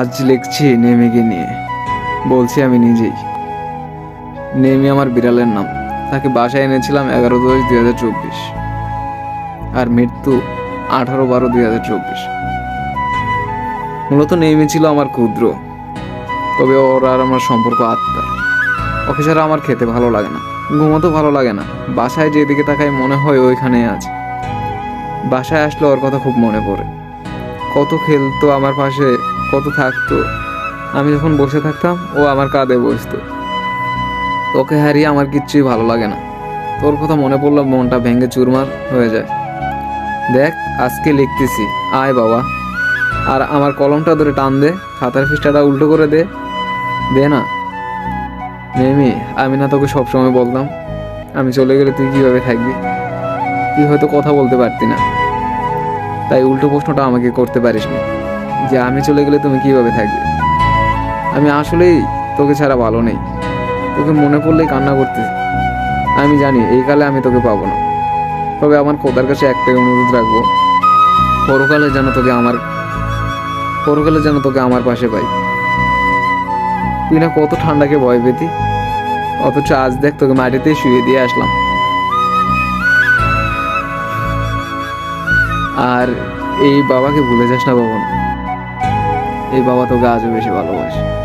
আজ লিখছি নেমিকে নিয়ে। বলছি আমি নিজেই। নেমি আমার বিড়ালের নাম। তাকে বাসায় এনেছিলাম এগারো দশ দুই হাজার চব্বিশ। আর মৃত্যু আঠারো বারো দুই হাজার চব্বিশ। মূলত নেমি ছিল আমার ক্ষুদ্র। তবে ওর আর আমার সম্পর্ক আত্মার। ওকে ছাড়া আমার খেতে ভালো লাগে না ঘুমোতে ভালো লাগে না। বাসায় যেদিকে তাকাই মনে হয় ওইখানে আছে। বাসায় আসলে ওর কথা খুব মনে পড়ে। কত খেলতো আমার পাশে কত থাকতো? আমি যখন বসে থাকতাম, ও আমার কাঁধে বসতো। তোকে হারিয়ে আমার কিচ্ছুই ভালো লাগে না। তোর কথা মনে পড়ল মনটা ভেঙে চুরমার হয়ে যায়। দেখ, আজকে লিখতেছি, আয় বাবা। আর আমার কলমটা ধরে টান দে, খাতার পৃষ্ঠাটা উল্টো করে দে। দে না। মেমি, আমি না তোকে সবসময় বলতাম, আমি চলে গেলে তুই কীভাবে থাকবি? তুই হয়তো কথা বলতে পারতি না। তাই উল্টো প্রশ্নটা আমাকে করতে পারিস না যে আমি চলে গেলে তুমি কীভাবে থাকবে? আমি আসলেই তোকে ছাড়া ভালো নেই। তোকে মনে পড়লেই কান্না করতেছি। আমি জানি এই কালে আমি তোকে পাবো না। তবে আমার খোদার কাছে একটাই অনুরোধ রাখব, পরকালে যেন তোকে আমার, পরকালে যেন তোকে আমার পাশে পাই। তুই না কত ঠান্ডাকে ভয় পেতি, অথচ আজ দেখ তোকে মাটিতেই শুয়ে দিয়ে আসলাম। আর এই বাবাকে ভুলে যাস না বাবন এই বাবা তোকে আজও বেশি ভালোবাসে।